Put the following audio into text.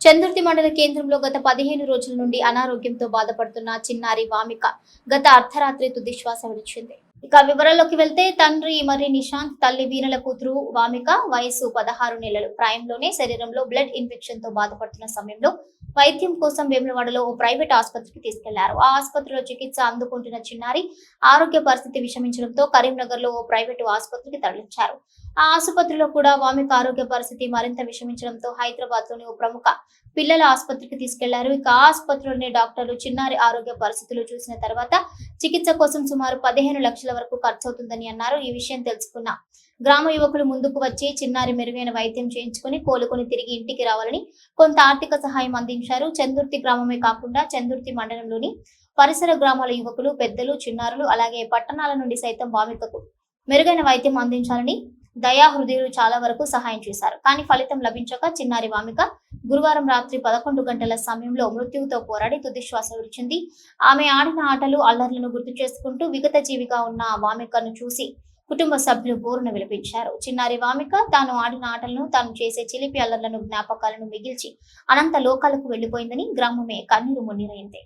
చందుర్తి మండల కేంద్రంలో గత పదిహేను రోజుల నుండి అనారోగ్యంతో బాధపడుతున్న చిన్నారి వామిక గత అర్ధరాత్రి తుదిశ్వాస విడిచింది. ఇక వివరాల్లోకి వెళ్తే తండ్రి మరి నిశాంత్ తల్లి వీణల కూతురు వామిక వయసు పదహారు నెలలు. ప్రాయంలోనే శరీరంలో బ్లడ్ ఇన్ఫెక్షన్తో బాధపడుతున్న సమయంలో వైద్యం కోసం వేములవాడలో ఓ ప్రైవేట్ ఆసుపత్రికి తీసుకెళ్ళారు. ఆ ఆసుపత్రిలో చికిత్స అందుకుంటున్న చిన్నారి ఆరోగ్య పరిస్థితి విషమించడంతో కరీంనగర్లో ఓ ప్రైవేటు ఆసుపత్రికి తరలించారు. ఆ ఆసుపత్రిలో కూడా వామిక ఆరోగ్య పరిస్థితి మరింత విషమించడంతో హైదరాబాద్లోని ఓ ప్రముఖ పిల్లల ఆసుపత్రికి తీసుకెళ్ళారు. ఇక ఆ ఆసుపత్రిలోని డాక్టర్లు చిన్నారి ఆరోగ్య పరిస్థితులు చూసిన తర్వాత చికిత్స కోసం సుమారు పదిహేను లక్షల వరకు ఖర్చు అవుతుందని అన్నారు. ఈ విషయం తెలుసుకున్న గ్రామ యువకులు ముందుకు వచ్చి చిన్నారి మెరుగైన వైద్యం చేయించుకుని కోలుకొని తిరిగి ఇంటికి రావాలని కొంత ఆర్థిక సహాయం అందించారు. చందుర్తి గ్రామమే కాకుండా చందుర్తి మండలంలోని పరిసర గ్రామాల యువకులు పెద్దలు చిన్నారులు అలాగే పట్టణాల నుండి సైతం వామికకు మెరుగైన వైద్యం అందించాలని దయా హృదయులు చాలా వరకు సహాయం చేశారు. కానీ ఫలితం లభించక చిన్నారి వామిక గురువారం రాత్రి పదకొండు గంటల సమయంలో మృత్యువుతో పోరాడి తుదిశ్వాస విడిచింది. ఆమె ఆడిన ఆటలు అల్లర్లను గుర్తు చేసుకుంటూ విగత జీవిగా ఉన్న వామికను చూసి కుటుంబ సభ్యులు బోరున విలపించారు. చిన్నారి వామిక తాను ఆడిన ఆటలను తాను చేసే చిలిపి అల్లర్లను జ్ఞాపకాలను మిగిల్చి అనంత లోకాలకు వెళ్ళిపోయిందని గ్రామమే కన్నీరు మున్నీరైంది.